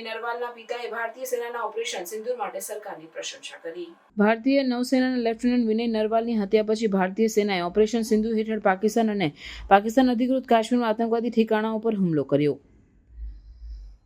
નરવાલના પિતાએ ભારતીય સેનાના ઓપરેશન સિંદૂર માટે સરકારની પ્રશંસા કરી. ભારતીય નૌસેનાના લેફ્ટનન્ટ વિનય નરવાલની હત્યા પછી ભારતીય સેનાએ ઓપરેશન સિંધુ હેઠળ પાકિસ્તાન અને પાકિસ્તાન અધિકૃત કાશ્મીરમાં આતંકવાદી ઠેકાણાઓ પર હુમલો કર્યો.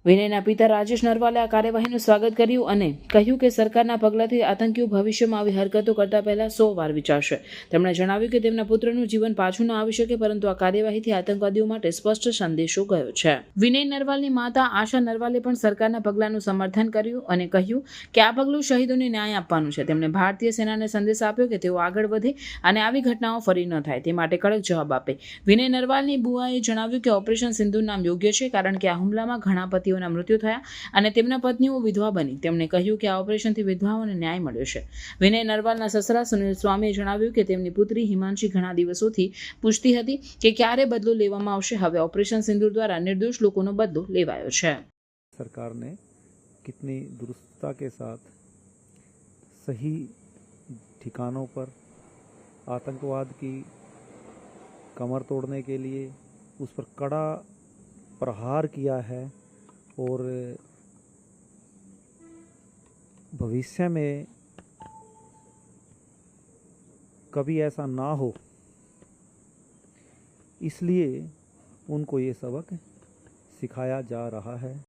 વિનયના પિતા રાજેશ નરવાલે આ કાર્યવાહીનું સ્વાગત કર્યું અને કહ્યું કે સરકારના પગલાંથી આતંકીઓ ભવિષ્યમાં આવી હરકતો કરતા પહેલા સો વાર વિચારશે. તેમણે જણાવ્યું કે તેમના પુત્રનું જીવન પાછું ન આવી શકે, પરંતુ આ કાર્યવાહીથી આતંકવાદીઓ માટે સ્પષ્ટ સંદેશો ગયો છે. વિનય નરવાલની માતા આશા નરવાલે પણ સરકારના પગલાંનું સમર્થન કર્યું અને કહ્યું કે આ પગલું શહીદોને ન્યાય આપવાનું છે. તેમણે ભારતીય સેનાને સંદેશ આપ્યો કે તેઓ આગળ વધે અને આવી ઘટનાઓ ફરી ન થાય. તે માટે કડક જવાબ આપે. વિનય નરવાલની બુઆએ જણાવ્યું કે ઓપરેશન સિંધુ નામ યોગ્ય છે, કારણ કે આ હુમલામાં ઘણા પતિઓના મૃત્યુ થયા અને તેમના પત્નીઓ વિધવા બની તેમણે કહ્યું કે આ ઓપરેશનથી વિધવાઓને ન્યાય મળ્યો છે વિનય નરવાલના સસરા સુનિલ સ્વામીએ જણાવ્યું કે તેમની પુત્રી હિમાંશી ઘણા દિવસોથી પૂછતી હતી કે ક્યારે બદલો લેવામાં આવશે હવે ઓપરેશન સિંદૂર દ્વારા નિર્દોષ લોકોનો બદલો લેવાયો છે सरकार ने कितनी दुरुस्तता के साथ सही ठिकानों पर आतंकवाद की कमर तोड़ने के लिए उस पर कड़ा प्रहार किया है और भविष्य में कभी ऐसा ना हो। इसलिए उनको ये सबक सिखाया जा रहा है।